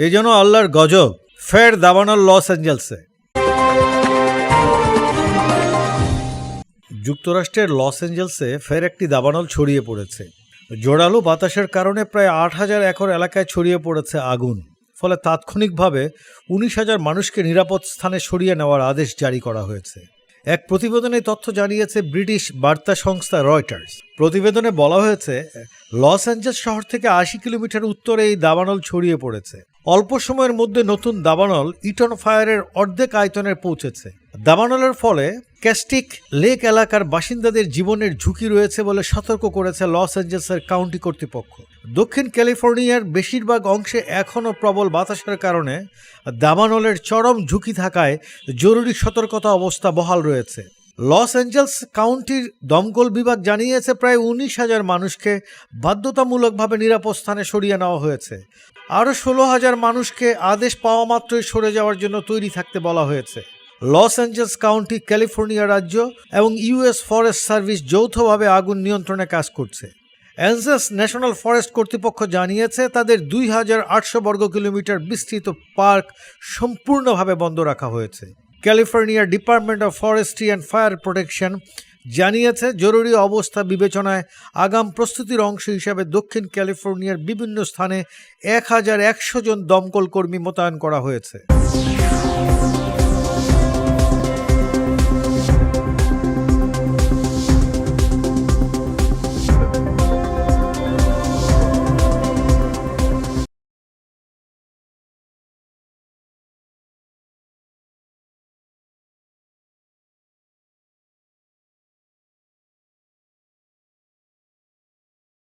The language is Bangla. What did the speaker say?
এ যেন আল্লাহর গজব, ফের দাবানল লস অ্যাঞ্জেলসে। যুক্তরাষ্ট্রের লস অ্যাঞ্জেলসে ফের একটি দাবানল ছড়িয়ে পড়েছে। জোরালো বাতাসের কারণে প্রায় আট হাজার একর এলাকায় ছড়িয়ে পড়েছে আগুন। ফলে তাৎক্ষণিকভাবে উনিশ হাজার মানুষকে নিরাপদ স্থানে সরিয়ে নেওয়ার আদেশ জারি করা হয়েছে। এক প্রতিবেদনে তথ্য জানিয়েছে ব্রিটিশ বার্তা সংস্থা রয়টার্স। প্রতিবেদনে বলা হয়েছে, লস অ্যাঞ্জেলস শহর থেকে আশি কিলোমিটার উত্তরে এই দাবানল ছড়িয়ে পড়েছে। অল্প সময়ের মধ্যে নতুন দাবানল ইটন ফায়ারের অর্ধেক আয়তনের পৌঁছেছে। দাবানলের ফলে ক্যাস্টিক লেক এলাকার বাসিন্দাদের জীবনের ঝুঁকি রয়েছে বলে সতর্ক করেছে লস অ্যাঞ্জেলসের কাউন্টি কর্তৃপক্ষ। দক্ষিণ ক্যালিফোর্নিয়ার বেশিরভাগ অংশে এখনও প্রবল বাতাসের কারণে দাবানলের চরম ঝুঁকি থাকায় জরুরি সতর্কতা অবস্থা বহাল রয়েছে। লস অ্যাঞ্জেলস কাউন্টির দমকল বিভাগ জানিয়েছে প্রায় উনিশ হাজার মানুষকে বাধ্যতামূলকভাবে নিরাপদ স্থানে সরিয়ে নেওয়া হয়েছে। আরও ষোলো হাজার মানুষকে আদেশ পাওয়া মাত্রই সরে যাওয়ার জন্য তৈরি থাকতে বলা হয়েছে। লস অ্যাঞ্জেলস কাউন্টি, ক্যালিফোর্নিয়া রাজ্য এবং ইউএস ফরেস্ট সার্ভিস যৌথভাবে আগুন নিয়ন্ত্রণে কাজ করছে। অ্যানজেস ন্যাশনাল ফরেস্ট কর্তৃপক্ষ জানিয়েছে, তাদের দুই হাজার আটশো বর্গ কিলোমিটার বিস্তৃত পার্ক সম্পূর্ণভাবে বন্ধ রাখা হয়েছে। ক্যালিফোর্নিয়ার department of forestry and fire protection জানিয়েছে, জরুরি অবস্থা বিবেচনায় আগাম প্রস্তুতির অংশ হিসাবে দক্ষিণ ক্যালিফোর্নিয়ার বিভিন্ন স্থানে এক হাজার একশো জন দমকল কর্মী মোতায়েন করা হয়েছে।